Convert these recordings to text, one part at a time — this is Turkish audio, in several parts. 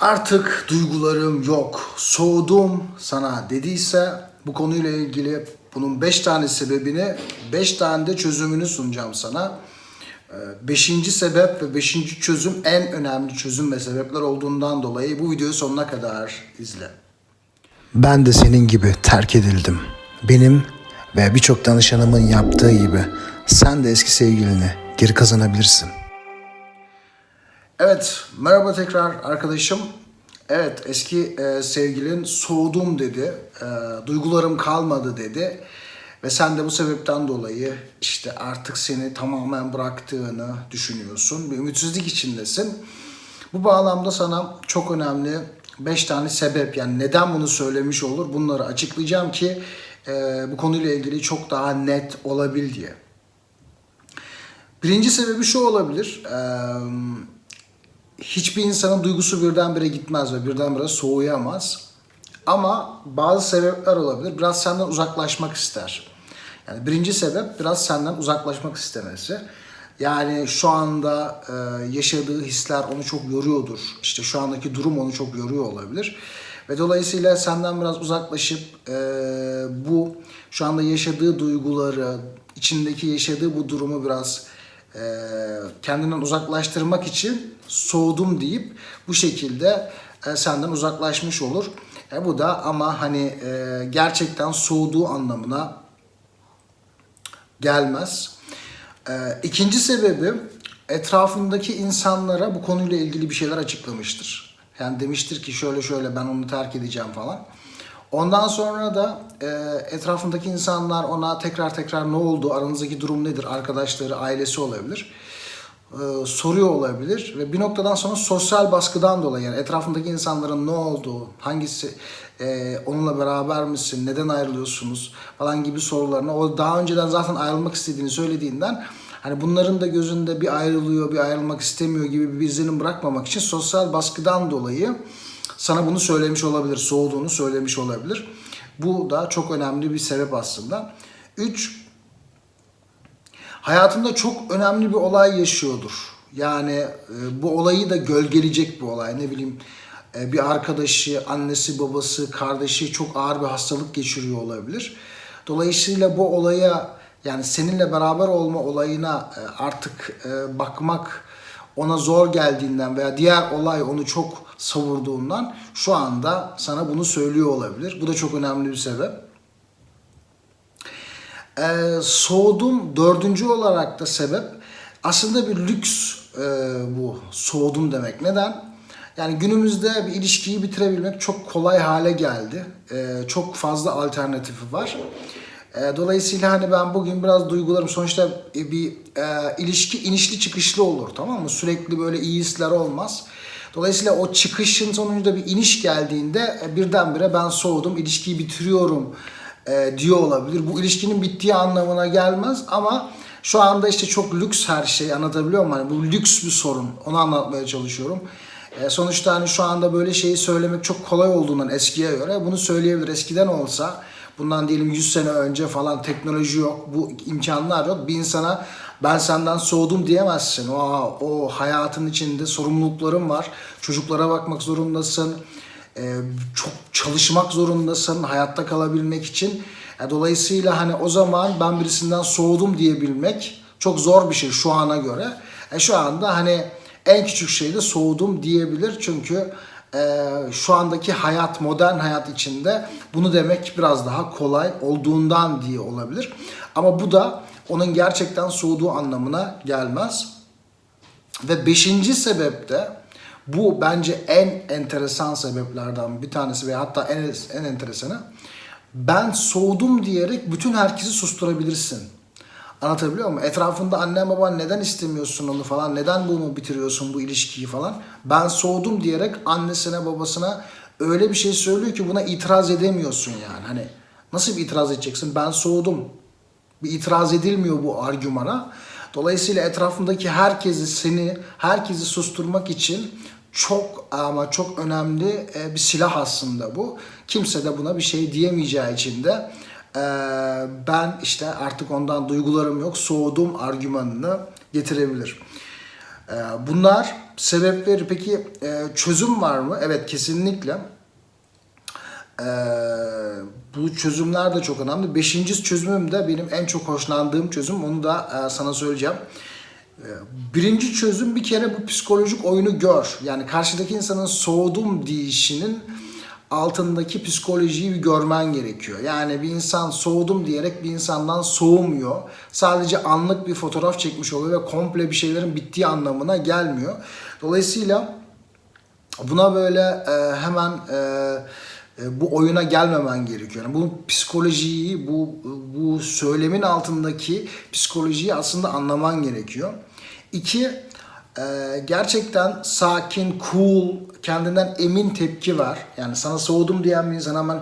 Artık duygularım yok, soğudum sana dediyse bu konuyla ilgili bunun 5 tane sebebini, 5 tane de çözümünü sunacağım sana. Ee, Beşinci sebep ve beşinci çözüm en önemli çözüm ve sebepler olduğundan dolayı bu videoyu sonuna kadar izle. Ben de senin gibi terk edildim. Benim ve birçok danışanımın yaptığı gibi sen de eski sevgilini geri kazanabilirsin. Evet, merhaba tekrar arkadaşım. Evet, eski e, sevgilin soğudum dedi, e, duygularım kalmadı dedi. Ve sen de bu sebepten dolayı işte artık seni tamamen bıraktığını düşünüyorsun. Bir ümitsizlik içindesin. Bu bağlamda sana çok önemli 5 tane sebep yani neden bunu söylemiş olur bunları açıklayacağım ki e, bu konuyla ilgili çok daha net olabil diye. Birinci sebebi şu olabilir. Eee hiçbir insanın duygusu birdenbire gitmez ve birdenbire soğuyamaz. Ama bazı sebepler olabilir. Biraz senden uzaklaşmak ister. Yani birinci sebep biraz senden uzaklaşmak istemesi. Yani şu anda e, yaşadığı hisler onu çok yoruyordur. İşte şu andaki durum onu çok yoruyor olabilir. Ve dolayısıyla senden biraz uzaklaşıp e, bu şu anda yaşadığı duyguları, içindeki yaşadığı bu durumu biraz e, kendinden uzaklaştırmak için soğudum deyip bu şekilde e, senden uzaklaşmış olur. E, bu da ama hani e, gerçekten soğuduğu anlamına gelmez. E, ikinci sebebi etrafındaki insanlara bu konuyla ilgili bir şeyler açıklamıştır. Yani demiştir ki şöyle şöyle ben onu terk edeceğim falan. Ondan sonra da e, etrafındaki insanlar ona tekrar tekrar ne oldu, aranızdaki durum nedir, arkadaşları, ailesi olabilir. E, soruyor olabilir ve bir noktadan sonra sosyal baskıdan dolayı yani etrafındaki insanların ne olduğu, hangisi, e, onunla beraber misin, neden ayrılıyorsunuz falan gibi sorularına o daha önceden zaten ayrılmak istediğini söylediğinden hani bunların da gözünde bir ayrılıyor, bir ayrılmak istemiyor gibi bir izlenim bırakmamak için sosyal baskıdan dolayı sana bunu söylemiş olabilir, soğuduğunu söylemiş olabilir. Bu da çok önemli bir sebep aslında. 3. Hayatında çok önemli bir olay yaşıyordur. Yani e, bu olayı da gölgeleyecek bir olay. Ne bileyim e, bir arkadaşı, annesi, babası, kardeşi çok ağır bir hastalık geçiriyor olabilir. Dolayısıyla bu olaya yani seninle beraber olma olayına e, artık e, bakmak ona zor geldiğinden veya diğer olay onu çok savurduğundan şu anda sana bunu söylüyor olabilir. Bu da çok önemli bir sebep. Ee, soğudum dördüncü olarak da sebep aslında bir lüks e, bu soğudum demek. Neden? Yani günümüzde bir ilişkiyi bitirebilmek çok kolay hale geldi. Ee, çok fazla alternatifi var. E, Dolayısıyla hani ben bugün biraz duygularım sonuçta bir e, ilişki inişli çıkışlı olur tamam mı? Sürekli böyle iyi hisler olmaz. Dolayısıyla o çıkışın sonunda bir iniş geldiğinde e, birdenbire ben soğudum, ilişkiyi bitiriyorum e, diyor olabilir. Bu ilişkinin bittiği anlamına gelmez ama şu anda işte çok lüks her şey anlatabiliyor muyum? Hani bu lüks bir sorun. Onu anlatmaya çalışıyorum. E, sonuçta hani şu anda böyle şeyi söylemek çok kolay olduğundan eskiye göre bunu söyleyebilir. Eskiden olsa bundan diyelim 100 sene önce falan teknoloji yok, bu imkanlar yok. Bir insana ben senden soğudum diyemezsin. O, o hayatın içinde sorumlulukların var. Çocuklara bakmak zorundasın. Ee, çok çalışmak zorundasın hayatta kalabilmek için. E, dolayısıyla hani o zaman ben birisinden soğudum diyebilmek çok zor bir şey şu ana göre. E, şu anda hani en küçük şeyde soğudum diyebilir çünkü e, şu andaki hayat, modern hayat içinde bunu demek biraz daha kolay olduğundan diye olabilir. Ama bu da onun gerçekten soğuduğu anlamına gelmez. Ve beşinci sebep de bu bence en enteresan sebeplerden bir tanesi ve hatta en, en enteresanı. Ben soğudum diyerek bütün herkesi susturabilirsin. Anlatabiliyor muyum? Etrafında anne baban neden istemiyorsun onu falan, neden bunu bitiriyorsun bu ilişkiyi falan. Ben soğudum diyerek annesine babasına öyle bir şey söylüyor ki buna itiraz edemiyorsun yani. Hani nasıl bir itiraz edeceksin? Ben soğudum. Bir itiraz edilmiyor bu argümana. Dolayısıyla etrafındaki herkesi seni, herkesi susturmak için çok ama çok önemli e, bir silah aslında bu. Kimse de buna bir şey diyemeyeceği için de e, ben işte artık ondan duygularım yok, soğudum argümanını getirebilir. E, bunlar sebepleri peki çözüm var mı? Evet kesinlikle. Bu çözümler de çok önemli. Beşinci çözümüm de benim en çok hoşlandığım çözüm. Onu da sana söyleyeceğim. Ee, Birinci çözüm bir kere bu psikolojik oyunu gör. Yani karşıdaki insanın soğudum deyişinin altındaki psikolojiyi bir görmen gerekiyor. Yani bir insan soğudum diyerek bir insandan soğumuyor. Sadece anlık bir fotoğraf çekmiş oluyor ve komple bir şeylerin bittiği anlamına gelmiyor. Dolayısıyla buna böyle e, hemen e, bu oyuna gelmemen gerekiyor. Yani bu psikolojiyi, bu bu söylemin altındaki psikolojiyi aslında anlaman gerekiyor. İki, e, gerçekten sakin, cool, kendinden emin tepki ver. Yani sana soğudum diyen bir insan hemen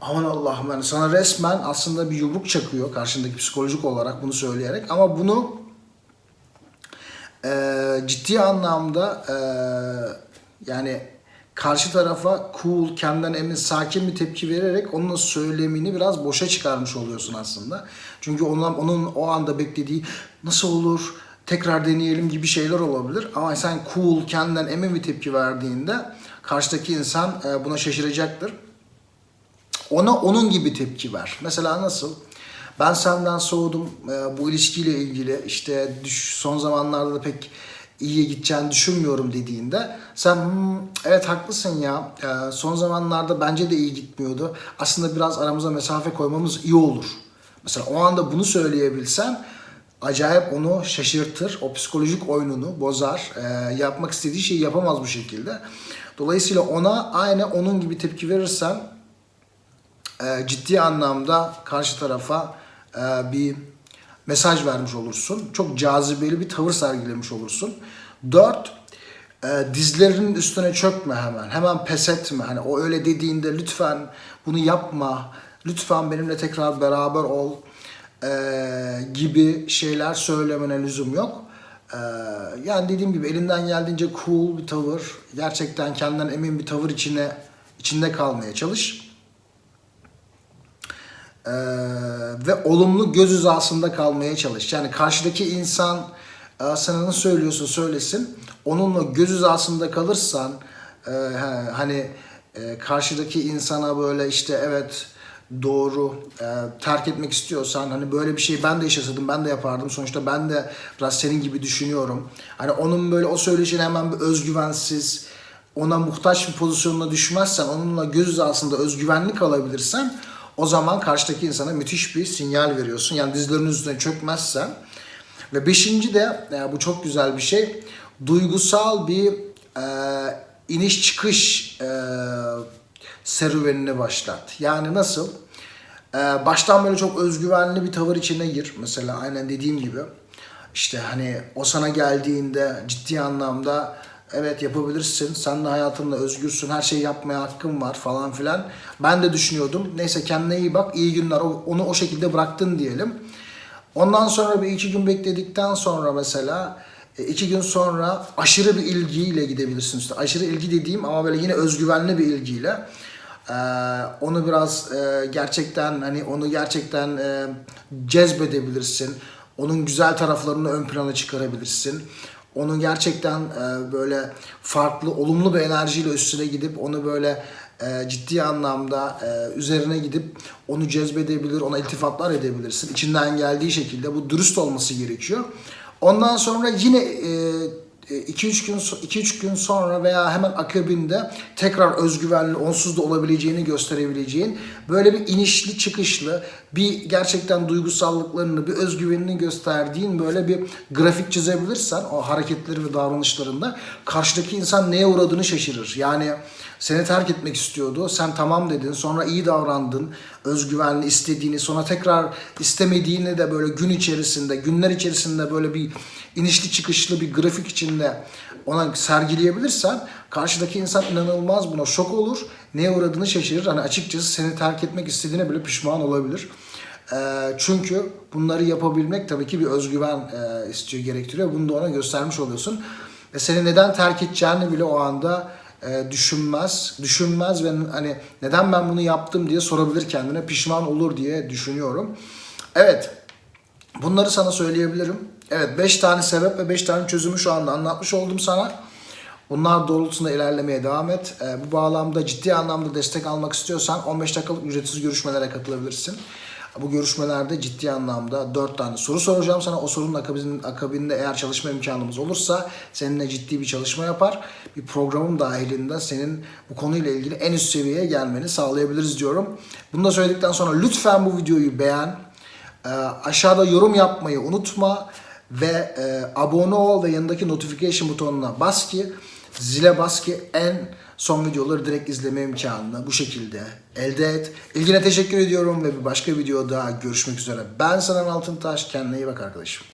aman Allah'ım yani sana resmen aslında bir yumruk çakıyor karşındaki psikolojik olarak bunu söyleyerek. Ama bunu e, ciddi anlamda e, yani karşı tarafa cool, kendinden emin, sakin bir tepki vererek onun söylemini biraz boşa çıkarmış oluyorsun aslında. Çünkü onun, onun o anda beklediği nasıl olur, tekrar deneyelim gibi şeyler olabilir. Ama sen cool, kendinden emin bir tepki verdiğinde karşıdaki insan e, buna şaşıracaktır. Ona onun gibi tepki ver. Mesela nasıl? Ben senden soğudum e, bu ilişkiyle ilgili işte son zamanlarda da pek iyiye gideceğini düşünmüyorum dediğinde sen "Hmm, evet haklısın ya son zamanlarda bence de iyi gitmiyordu. Aslında biraz aramıza mesafe koymamız iyi olur. Mesela o anda bunu söyleyebilsen acayip onu şaşırtır. O psikolojik oyununu bozar. Yapmak istediği şeyi yapamaz bu şekilde. Dolayısıyla ona aynı onun gibi tepki verirsen ciddi anlamda karşı tarafa bir mesaj vermiş olursun. Çok cazibeli bir tavır sergilemiş olursun. Dört, e, dizlerinin üstüne çökme hemen. Hemen pes etme. Hani o öyle dediğinde lütfen bunu yapma. Lütfen benimle tekrar beraber ol e, gibi şeyler söylemene lüzum yok. E, yani dediğim gibi elinden geldiğince cool bir tavır, gerçekten kendinden emin bir tavır içine içinde kalmaya çalış. Ee, ve olumlu göz hizasında kalmaya çalış. Yani karşıdaki insan e, sana ne söylüyorsa söylesin. Onunla göz hizasında kalırsan e, he, hani e, karşıdaki insana böyle işte evet doğru e, terk etmek istiyorsan hani böyle bir şey ben de yaşasadım ben de yapardım sonuçta ben de biraz senin gibi düşünüyorum hani onun böyle o söyleyişine hemen bir özgüvensiz ona muhtaç bir pozisyonuna düşmezsen onunla göz hizasında özgüvenli kalabilirsen o zaman karşıdaki insana müthiş bir sinyal veriyorsun. Yani dizlerinin üstüne çökmezsen. Ve beşinci de e, bu çok güzel bir şey. Duygusal bir e, iniş çıkış e, serüvenini başlat. Yani nasıl? E, baştan böyle çok özgüvenli bir tavır içine gir. Mesela aynen dediğim gibi. İşte hani o sana geldiğinde ciddi anlamda evet yapabilirsin. Sen de hayatında özgürsün. Her şeyi yapmaya hakkın var falan filan. Ben de düşünüyordum. Neyse kendine iyi bak. iyi günler. Onu o şekilde bıraktın diyelim. Ondan sonra bir iki gün bekledikten sonra mesela e, iki gün sonra aşırı bir ilgiyle gidebilirsin. İşte aşırı ilgi dediğim ama böyle yine özgüvenli bir ilgiyle. Ee, onu biraz e, gerçekten hani onu gerçekten e, cezbedebilirsin. Onun güzel taraflarını ön plana çıkarabilirsin. Onu gerçekten e, böyle farklı, olumlu bir enerjiyle üstüne gidip onu böyle e, ciddi anlamda e, üzerine gidip onu cezbedebilir, ona iltifatlar edebilirsin. İçinden geldiği şekilde bu dürüst olması gerekiyor. Ondan sonra yine 2-3 gün 2-3 gün sonra veya hemen akabinde tekrar özgüvenli, onsuz da olabileceğini gösterebileceğin böyle bir inişli çıkışlı bir gerçekten duygusallıklarını, bir özgüvenini gösterdiğin böyle bir grafik çizebilirsen o hareketleri ve davranışlarında karşıdaki insan neye uğradığını şaşırır. Yani seni terk etmek istiyordu. Sen tamam dedin. Sonra iyi davrandın. Özgüvenli istediğini sonra tekrar istemediğini de böyle gün içerisinde, günler içerisinde böyle bir inişli çıkışlı bir grafik içinde ona sergileyebilirsen karşıdaki insan inanılmaz buna şok olur. Neye uğradığını şaşırır. Hani açıkçası seni terk etmek istediğine bile pişman olabilir. Ee, çünkü bunları yapabilmek tabii ki bir özgüven e, istiyor, gerektiriyor. Bunu da ona göstermiş oluyorsun. Ve seni neden terk edeceğini bile o anda e, düşünmez. Düşünmez ve hani neden ben bunu yaptım diye sorabilir kendine. Pişman olur diye düşünüyorum. Evet. Bunları sana söyleyebilirim. Evet 5 tane sebep ve 5 tane çözümü şu anda anlatmış oldum sana. Bunlar doğrultusunda ilerlemeye devam et. Ee, bu bağlamda ciddi anlamda destek almak istiyorsan 15 dakikalık ücretsiz görüşmelere katılabilirsin. Bu görüşmelerde ciddi anlamda 4 tane soru soracağım sana. O sorunun akabinin, akabinde eğer çalışma imkanımız olursa seninle ciddi bir çalışma yapar. Bir programım dahilinde senin bu konuyla ilgili en üst seviyeye gelmeni sağlayabiliriz diyorum. Bunu da söyledikten sonra lütfen bu videoyu beğen. Ee, aşağıda yorum yapmayı unutma ve e, abone ol ve yanındaki notification butonuna bas ki zile bas ki en son videoları direkt izleme imkanını bu şekilde elde et. İlgine teşekkür ediyorum ve bir başka videoda görüşmek üzere. Ben Sanan Altıntaş. Kendine iyi bak arkadaşım.